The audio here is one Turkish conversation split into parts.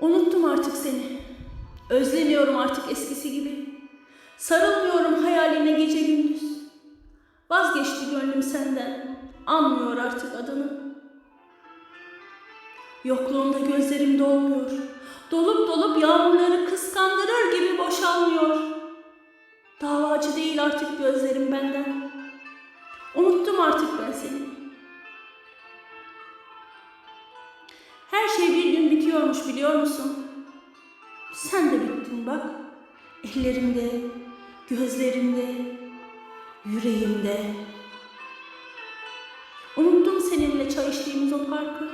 Unuttum artık seni. Özlemiyorum artık eskisi gibi. Sarılmıyorum hayaline gece gündüz. Vazgeçti gönlüm senden. Anmıyor artık adını. Yokluğunda gözlerim dolmuyor. Dolup dolup yağmurları kıskandırır gibi boşalmıyor. Davacı değil artık gözlerim benden. Unuttum artık ben seni. Her şey bir gün bitiyormuş biliyor musun? Sen de bittin bak. Ellerimde, gözlerimde, yüreğimde. Unuttum seninle çay içtiğimiz o parkı.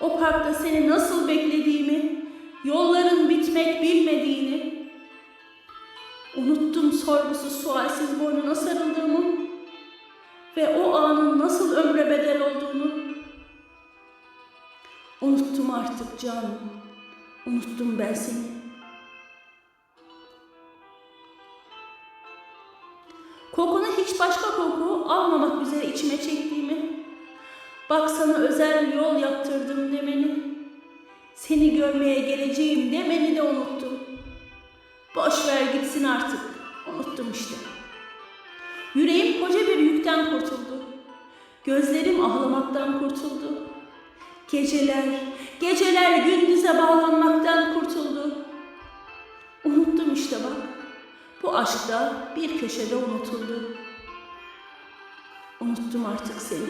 O parkta seni nasıl beklediğimi, yolların bitmek bilmediğini. Unuttum sorgusuz sualsiz boynuna sarıldığımı ve o anın nasıl ömre bedel olduğunu. Unuttum artık canım. Unuttum ben seni. Kokunu hiç başka koku almamak üzere içime çektiğimi, bak sana özel yol yaptırdım demeni, seni görmeye geleceğim demeni de unuttum. Boş ver gitsin artık, unuttum işte. Yüreğim koca bir yükten kurtuldu. Gözlerim ağlamaktan kurtuldu. Geceler, geceler gündüze bağlanmaktan kurtuldu. Unuttum işte bak. Bu aşk da bir köşede unutuldu. Unuttum artık seni.